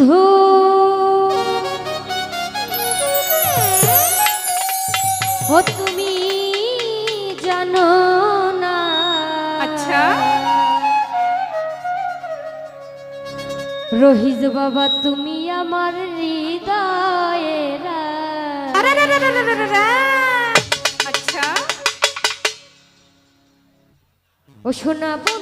বন্ধু। ও তুমি জানো না। আচ্ছা। রহিজ বাবা তুমি আমার হৃদয়ের আচ্ছা। ও শোনাবো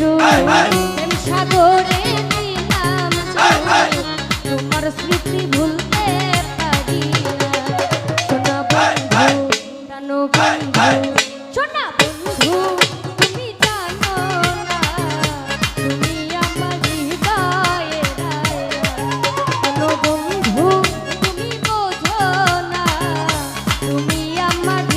চু প্রেম সাগরে দিলাম তোমার স্মৃতি ভুলতে পারি সোনা বন্ধু জানো বন্ধু সোনা বন্ধু, তুমি জানো না। আমার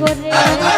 করে